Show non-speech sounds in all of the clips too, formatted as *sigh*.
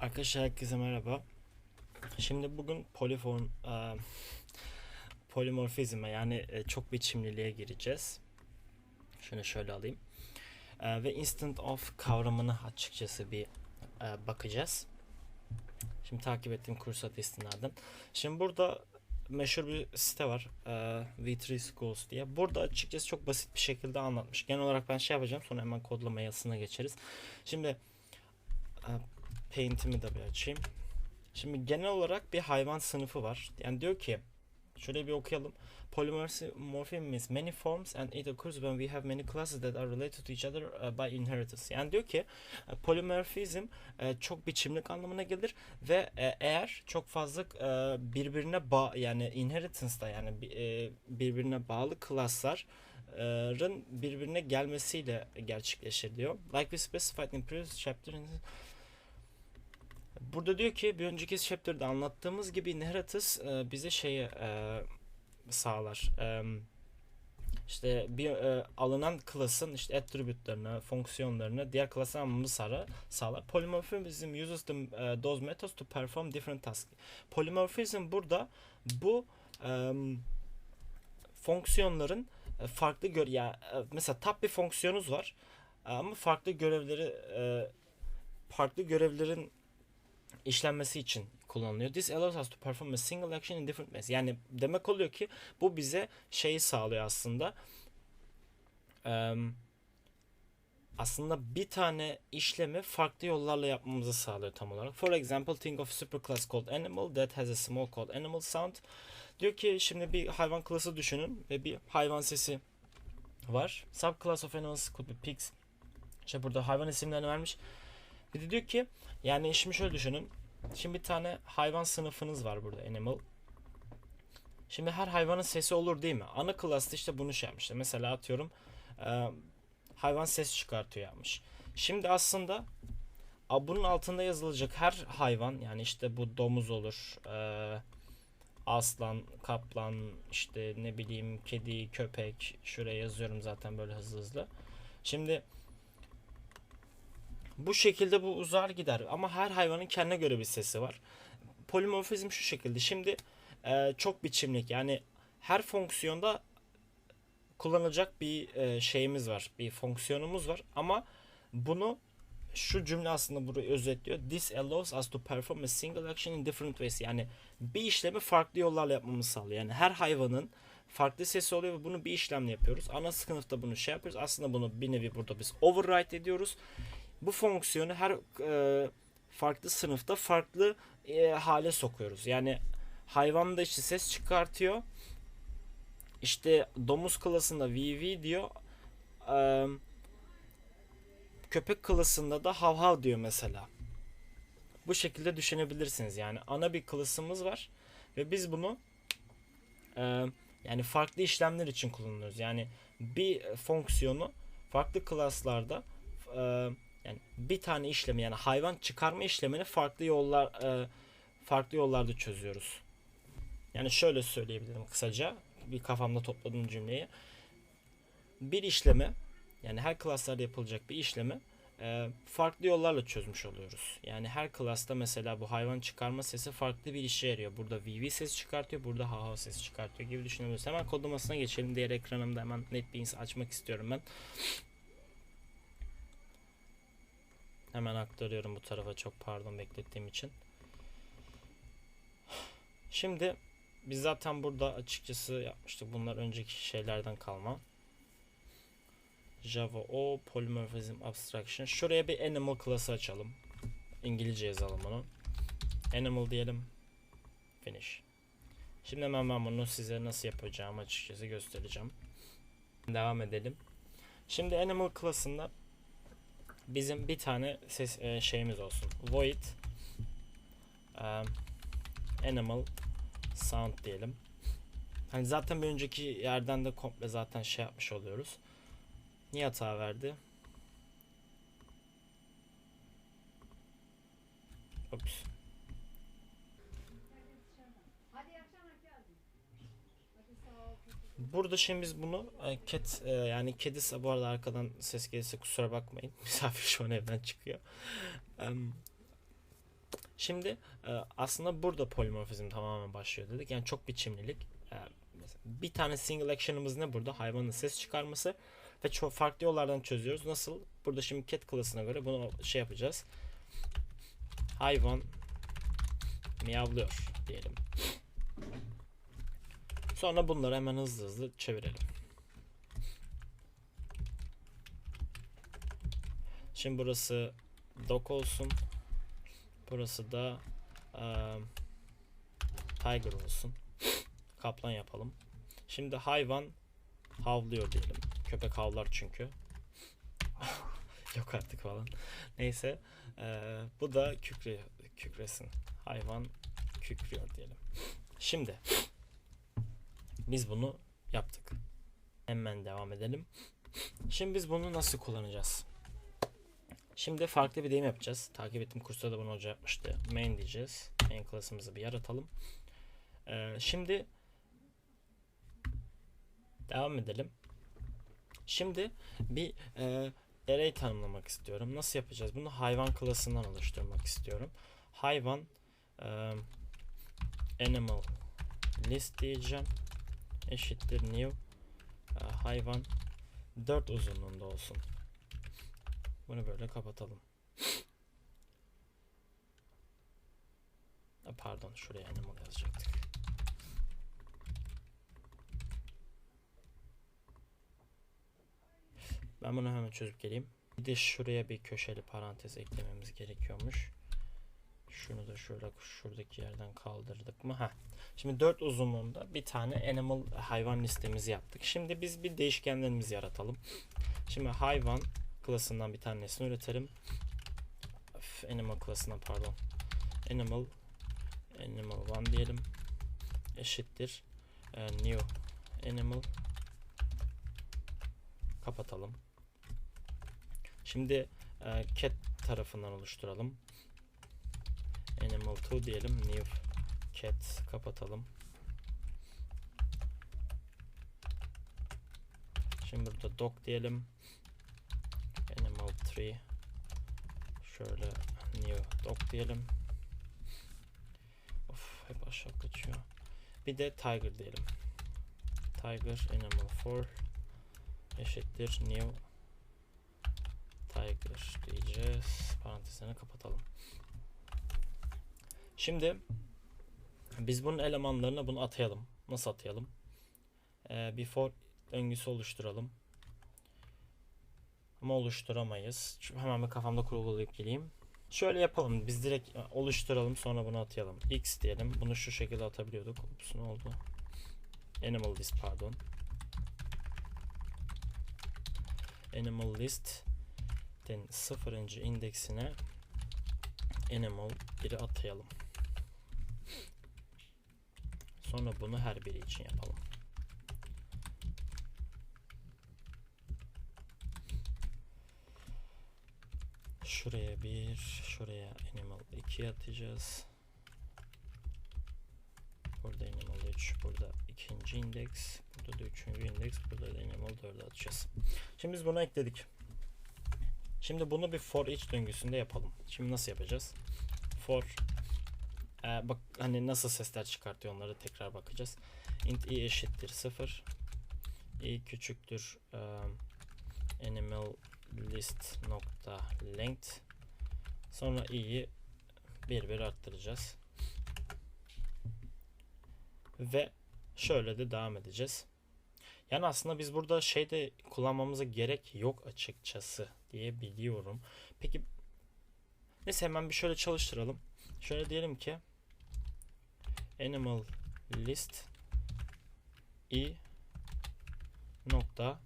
Arkadaşlar herkese merhaba. Şimdi bugün poliform e, polimorfizme yani e, çok biçimliliğe gireceğiz. Şunu şöyle alayım. E, ve instant of kavramını açıkçası bir e, bakacağız. Şimdi takip ettiğim kurs adı istinaden. Şimdi burada meşhur bir site var. E, V3 Schools diye. Burada açıkçası çok basit bir şekilde anlatmış. Genel olarak ben şey yapacağım sonra hemen kodlama yazısına geçeriz. Şimdi e, Paint'imi de bir açayım. Şimdi genel olarak bir hayvan sınıfı var. Yani diyor ki şöyle bir okuyalım. Polymorphism means many forms and it occurs when we have many classes that are related to each other uh, by inheritance. Yani diyor ki e, polymorphism e, çok biçimlik anlamına gelir ve eğer çok fazla birbirine bağ yani inheritance'da yani bi- birbirine bağlı class'ların birbirine gelmesiyle gerçekleşir diyor. Like we specified in previous chapter Burada diyor ki bir önceki chapter'da anlattığımız gibi inheritance e, bize şeyi e, sağlar. E, işte bir e, alınan klasın işte attribute'larını, fonksiyonlarını diğer klasa almamızı sağlar. sağlar. Polymorphism uses the, e, those methods to perform different tasks. Polymorphism burada bu e, fonksiyonların e, farklı gör ya e, mesela tab bir fonksiyonunuz var ama farklı görevleri e, farklı görevlerin işlenmesi için kullanılıyor. This allows us to perform a single action in different ways. Yani demek oluyor ki bu bize şeyi sağlıyor aslında. Eee, aslında bir tane işlemi farklı yollarla yapmamızı sağlıyor tam olarak. For example, think of superclass called animal that has a small called animal sound. Diyor ki şimdi bir hayvan klası düşünün ve bir hayvan sesi var. Subclass of animals could be pigs. İşte burada hayvan isimlerini vermiş. Bir de diyor ki yani şimdi şöyle düşünün. Şimdi bir tane hayvan sınıfınız var burada animal. Şimdi her hayvanın sesi olur değil mi? Ana klasta işte bunu şey yapmışlar. Mesela atıyorum e, hayvan ses çıkartıyor yapmış. Şimdi aslında a, bunun altında yazılacak her hayvan yani işte bu domuz olur, e, aslan, kaplan, işte ne bileyim kedi, köpek. Şuraya yazıyorum zaten böyle hızlı hızlı. Şimdi bu şekilde bu uzar gider ama her hayvanın kendine göre bir sesi var. Polimorfizm şu şekilde. Şimdi e, çok biçimlik yani her fonksiyonda kullanılacak bir e, şeyimiz var. Bir fonksiyonumuz var ama bunu şu cümle aslında burayı özetliyor. This allows us to perform a single action in different ways. Yani bir işlemi farklı yollarla yapmamızı sağlıyor. Yani her hayvanın farklı sesi oluyor ve bunu bir işlemle yapıyoruz. Ana sınıfta bunu şey yapıyoruz. Aslında bunu bir nevi burada biz override ediyoruz bu fonksiyonu her e, farklı sınıfta farklı e, hale sokuyoruz. Yani hayvan da işte ses çıkartıyor. İşte domuz klasında VV diyor. E, köpek klasında da hav hav diyor mesela. Bu şekilde düşünebilirsiniz. Yani ana bir klasımız var ve biz bunu e, yani farklı işlemler için kullanıyoruz. Yani bir fonksiyonu farklı klaslarda e, yani bir tane işlemi yani hayvan çıkarma işlemini farklı yollar e, farklı yollarda çözüyoruz. Yani şöyle söyleyebilirim kısaca bir kafamda topladığım cümleyi. Bir işlemi yani her klaslarda yapılacak bir işlemi e, farklı yollarla çözmüş oluyoruz. Yani her klasta mesela bu hayvan çıkarma sesi farklı bir işe yarıyor. Burada VV ses çıkartıyor, burada HH ses çıkartıyor gibi düşünebiliriz. Hemen kodlamasına geçelim. Diğer ekranımda hemen NetBeans açmak istiyorum ben. Hemen aktarıyorum bu tarafa çok pardon beklettiğim için. Şimdi biz zaten burada açıkçası yapmıştık. Bunlar önceki şeylerden kalma. Java O Polymorphism Abstraction. Şuraya bir animal class'ı açalım. İngilizce yazalım onu. Animal diyelim. Finish. Şimdi hemen ben bunu size nasıl yapacağımı açıkçası göstereceğim. Devam edelim. Şimdi animal class'ında bizim bir tane ses e, şeyimiz olsun. Void e, animal sound diyelim. Hani zaten bir önceki yerden de komple zaten şey yapmış oluyoruz. Niye hata verdi? Ops. Burada şimdi biz bunu cat e, yani kedi bu arada arkadan ses gelirse kusura bakmayın. *laughs* Misafir şu an evden çıkıyor. Şimdi e, aslında burada polimorfizm tamamen başlıyor dedik. Yani çok biçimlilik. E, bir tane single action'ımız ne burada? Hayvanın ses çıkarması ve çok farklı yollardan çözüyoruz. Nasıl? Burada şimdi cat klasına göre bunu şey yapacağız. Hayvan miyavlıyor diyelim. Sonra bunları hemen hızlı hızlı çevirelim. Şimdi burası dog olsun. Burası da eee, tiger olsun. Kaplan yapalım. Şimdi hayvan havlıyor diyelim. Köpek havlar çünkü. *laughs* Yok artık falan. Neyse. eee, bu da kükre, kükresin. Hayvan kükrüyor diyelim. Şimdi biz bunu yaptık. Hemen devam edelim. Şimdi biz bunu nasıl kullanacağız? Şimdi farklı bir deyim yapacağız. Takip ettiğim kursta da bunu hoca yapmıştı. Main diyeceğiz. Main klasımızı bir yaratalım. Ee, şimdi devam edelim. Şimdi bir e, array tanımlamak istiyorum. Nasıl yapacağız? Bunu hayvan klasından oluşturmak istiyorum. Hayvan e, animal list diyeceğim. Eşittir new e, hayvan 4 uzunluğunda olsun. Bunu böyle kapatalım. Ha, Pardon şuraya animal yazacaktık. Ben bunu hemen çözüp geleyim. Bir de şuraya bir köşeli parantez eklememiz gerekiyormuş. Şunu da şöyle şuradaki yerden kaldırdık mı? Ha. Şimdi 4 uzunluğunda bir tane animal hayvan listemizi yaptık. Şimdi biz bir değişkenlerimizi yaratalım. Şimdi hayvan klasından bir tanesini üretelim. Öf, animal klasından pardon. Animal animal 1 diyelim. Eşittir. e, new animal kapatalım. Şimdi e, cat tarafından oluşturalım. Animal 2 diyelim. New cat kapatalım. Şimdi burada dog diyelim. Animal 3 şöyle new dog diyelim. Of hep aşağı kaçıyor. Bir de tiger diyelim. Tiger animal 4 eşittir new tiger diyeceğiz. Parantezini kapatalım. Şimdi biz bunun elemanlarına bunu atayalım. Nasıl atayalım? Ee, bir for döngüsü oluşturalım. Ama oluşturamayız. Şu hemen bir kafamda kurgulayıp geleyim. Şöyle yapalım. Biz direkt oluşturalım sonra bunu atayalım. X diyelim. Bunu şu şekilde atabiliyorduk. Ups ne oldu? Animal list pardon. Animal list'in sıfırıncı indeksine animal biri atayalım. Sonra bunu her biri için yapalım. Şuraya bir, şuraya animal 2 atacağız. Burada animal 3, burada ikinci indeks, burada da üçüncü indeks, burada da animal 4'ü atacağız. Şimdi biz bunu ekledik. Şimdi bunu bir for each döngüsünde yapalım. Şimdi nasıl yapacağız? For e, bak hani nasıl sesler çıkartıyor onları tekrar bakacağız. int i eşittir 0 i küçüktür um, animal list nokta length. Sonra i'yi bir bir arttıracağız. Ve şöyle de devam edeceğiz. Yani aslında biz burada şeyde kullanmamıza gerek yok açıkçası diye biliyorum. Peki neyse hemen bir şöyle çalıştıralım. Şöyle diyelim ki animal list i nokta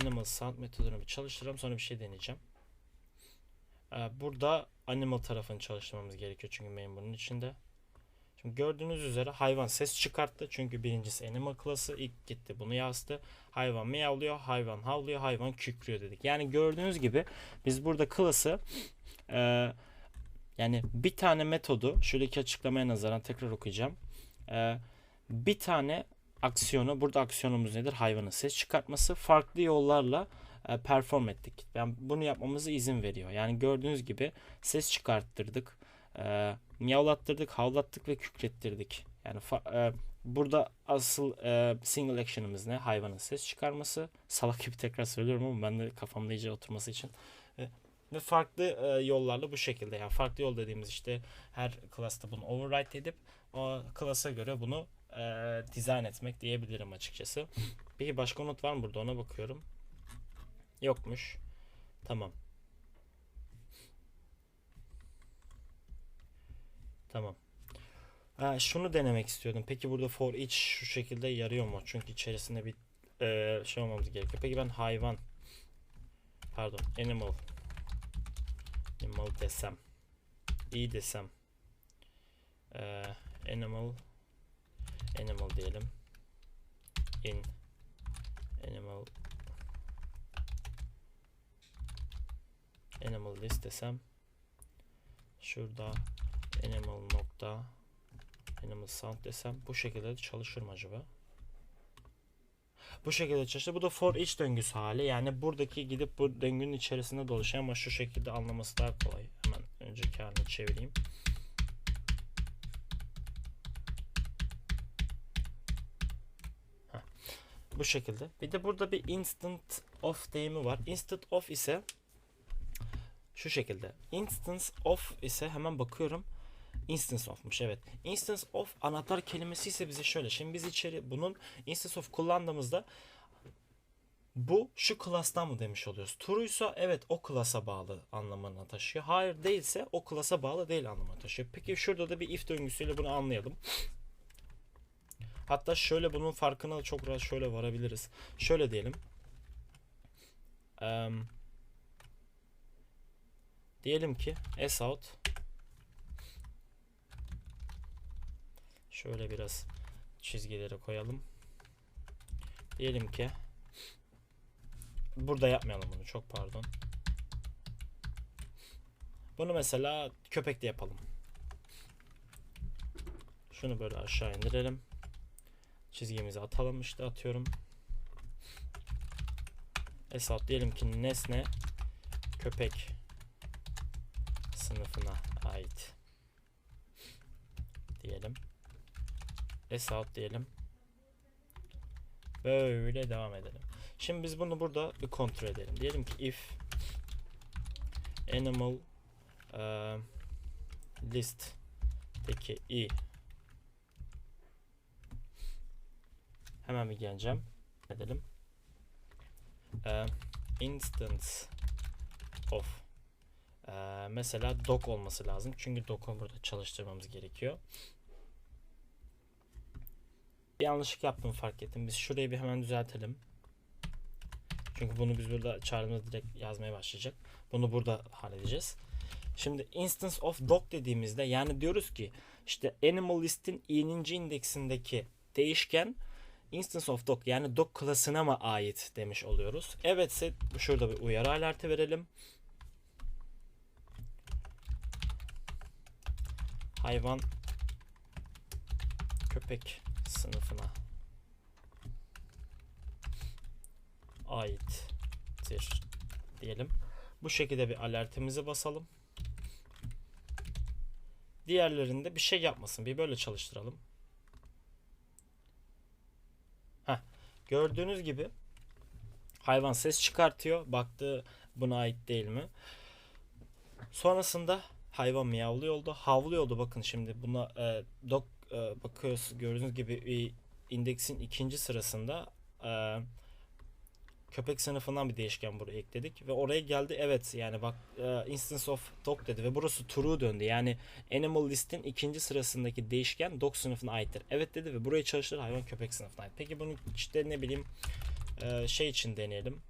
animal sound metodunu çalıştıralım sonra bir şey deneyeceğim. Ee, burada animal tarafını çalıştırmamız gerekiyor çünkü main bunun içinde. Şimdi gördüğünüz üzere hayvan ses çıkarttı çünkü birincisi animal klası ilk gitti bunu yazdı. Hayvan miyavlıyor, hayvan havlıyor, hayvan kükrüyor dedik. Yani gördüğünüz gibi biz burada klası e, yani bir tane metodu şuradaki açıklamaya nazaran tekrar okuyacağım. E, bir tane aksiyonu burada aksiyonumuz nedir? Hayvanın ses çıkartması farklı yollarla e, perform ettik. Yani bunu yapmamızı izin veriyor. Yani gördüğünüz gibi ses çıkarttırdık. e, miyavlattırdık, havlattık ve kükrettirdik. Yani e, burada asıl e, single action'ımız ne? Hayvanın ses çıkarması. Salak gibi tekrar söylüyorum ama ben de kafamda iyice oturması için. Ve farklı e, yollarla bu şekilde yani farklı yol dediğimiz işte her klasta bunu override edip o klasa göre bunu e, dizayn etmek diyebilirim açıkçası. Peki başka not var mı burada ona bakıyorum. Yokmuş. Tamam. Tamam. Ha, şunu denemek istiyordum. Peki burada for each şu şekilde yarıyor mu? Çünkü içerisinde bir e, şey olmamız gerekiyor. Peki ben hayvan pardon animal animal desem. İyi desem. E, animal animal diyelim. İn animal animal list desem. Şurada animal nokta animal sound desem. Bu şekilde de çalışır mı acaba? Bu şekilde çalışır. Bu da for each döngüsü hali. Yani buradaki gidip bu döngünün içerisinde dolaşıyor ama şu şekilde anlaması daha kolay. Hemen önceki halini çevireyim. Bu şekilde. Bir de burada bir instant of deyimi var. Instant of ise şu şekilde. Instance of ise hemen bakıyorum. Instance of'muş evet. Instance of anahtar kelimesi ise bize şöyle. Şimdi biz içeri bunun instance of kullandığımızda bu şu klastan mı demiş oluyoruz. True'ysa evet o klasa bağlı anlamına taşıyor. Hayır değilse o klasa bağlı değil anlamına taşıyor. Peki şurada da bir if döngüsüyle bunu anlayalım. Hatta şöyle bunun farkına da çok rahat şöyle varabiliriz. Şöyle diyelim. Eee Diyelim ki s out şöyle biraz çizgileri koyalım. Diyelim ki burada yapmayalım bunu çok pardon. Bunu mesela köpekte yapalım. Şunu böyle aşağı indirelim. Çizgimizi atalım işte atıyorum. Out diyelim ki nesne köpek sınıfına ait diyelim. S out diyelim. Böyle devam edelim. Şimdi biz bunu burada bir kontrol edelim. Diyelim ki if animal uh, list deki i hemen bir geleceğim. Edelim. Uh, instance of ee, mesela doc olması lazım. Çünkü doc'u burada çalıştırmamız gerekiyor. Bir yanlışlık yaptığımı fark ettim. Biz şurayı bir hemen düzeltelim. Çünkü bunu biz burada çağrımızda direkt yazmaya başlayacak. Bunu burada halledeceğiz. Şimdi instance of doc dediğimizde yani diyoruz ki işte animal list'in i'ninci indeksindeki değişken instance of doc yani doc klasına mı ait demiş oluyoruz. Evetse şurada bir uyarı alerti verelim. hayvan köpek sınıfına aittir diyelim. Bu şekilde bir alertimizi basalım. Diğerlerinde bir şey yapmasın. Bir böyle çalıştıralım. Heh. Gördüğünüz gibi hayvan ses çıkartıyor. Baktı buna ait değil mi? Sonrasında hayvan miyavlıyordu. Havlıyordu. Bakın şimdi buna e, dok e, bakıyoruz gördüğünüz gibi bir indeksin ikinci sırasında e, köpek sınıfından bir değişken buraya ekledik ve oraya geldi. Evet yani bak e, instance of dog dedi ve burası true döndü. Yani animal list'in ikinci sırasındaki değişken dog sınıfına aittir. Evet dedi ve burayı çalıştır hayvan köpek sınıfına ait. Peki bunu işte ne bileyim e, şey için deneyelim.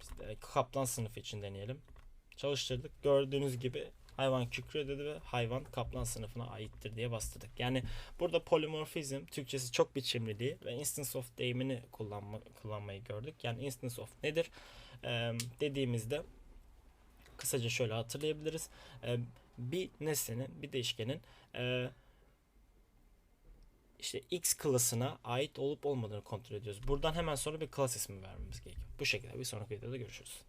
İşte, kaplan sınıfı için deneyelim çalıştırdık. Gördüğünüz gibi hayvan kükrüyor dedi ve hayvan kaplan sınıfına aittir diye bastırdık. Yani burada polimorfizm Türkçesi çok biçimliliği ve instance of deyimini kullanma, kullanmayı gördük. Yani instance of nedir? Ee, dediğimizde kısaca şöyle hatırlayabiliriz. Ee, bir nesnenin, bir değişkenin e, işte X klasına ait olup olmadığını kontrol ediyoruz. Buradan hemen sonra bir klas ismi vermemiz gerekiyor. Bu şekilde bir sonraki videoda görüşürüz.